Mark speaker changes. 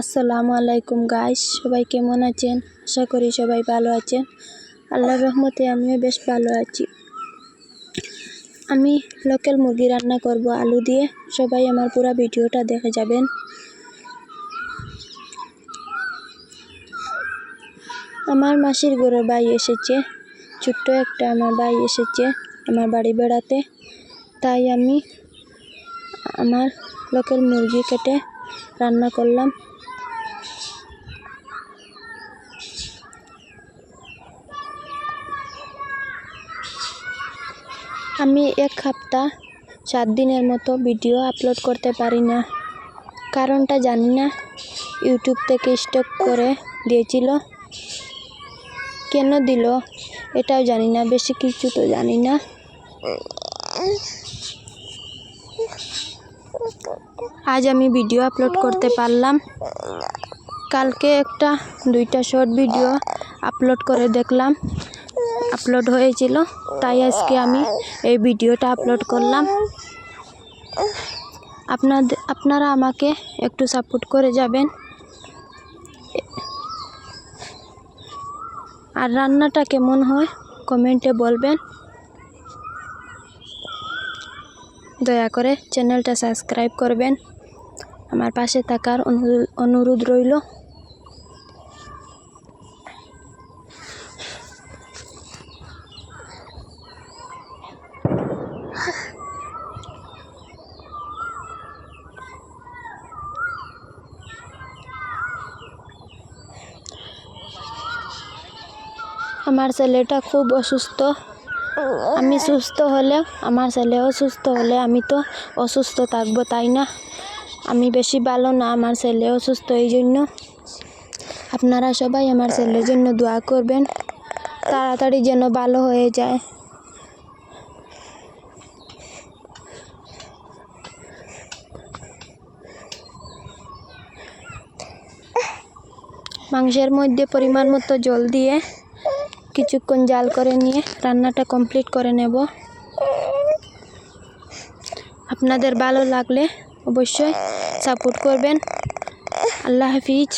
Speaker 1: আসসালামু আলাইকুম গাইস সবাই কেমন আছেন? আশা করি সবাই ভালো আছেন। আল্লাহর রহমতে আমিও বেশ ভালো আছি। আমি লোকাল মুরগি রান্না করব আলু দিয়ে। সবাই আমার পুরো ভিডিওটা দেখে যাবেন। আমার মাসির ঘরে ভাই এসেছে। ছোট্ট একটা আমার ভাই এসেছে আমার বাড়ি বেড়াতে। তাই আমি আমার লোকাল মুরগি কেটে রান্না করলাম। আমি এক সপ্তাহ সাত দিনের মতো ভিডিও আপলোড করতে পারি না। কারণটা জানি না। ইউটিউব থেকে স্টক করে দিয়েছিল। কেন দিল? এটাও জানি না। বেশি কিছু তো জানি না। আজ আমি ভিডিও আপলোড করতে পারলাম। কালকে একটা, দুইটা শর্ট ভিডিও আপলোড করে দেখলাম। আপলোড হয়েছিল, তাই আজকে আমি এই ভিডিওটা আপলোড করলাম। আপনাদের আপনারা আমাকে একটু সাপোর্ট করে যাবেন। আর রান্নাটা কেমন হয় কমেন্টে বলবেন। দয়া করে চ্যানেলটা সাবস্ক্রাইব করবেন। আমার পাশে থাকার অনুরোধ রইল। আমার ছেলেটা খুব অসুস্থ। আমি সুস্থ হলে, আমার ছেলেও সুস্থ হলে আমি তো অসুস্থ থাকব, তাই না? আমি বেশি ভালো না, আমার ছেলে অসুস্থ এই জন্য আপনারা সবাই আমার ছেলের জন্য দোয়া করবেন। তাড়াতাড়ি যেন ভালো হয়ে যায়। মাংসের মধ্যে পরিমাণ মতো জল দিয়ে কিছুক্ষণ জাল করে নিয়ে রান্নাটা কমপ্লিট করে নেব। আপনাদের ভালো লাগলে অবশ্যই সাপোর্ট করবেন। আল্লাহ হাফিজ।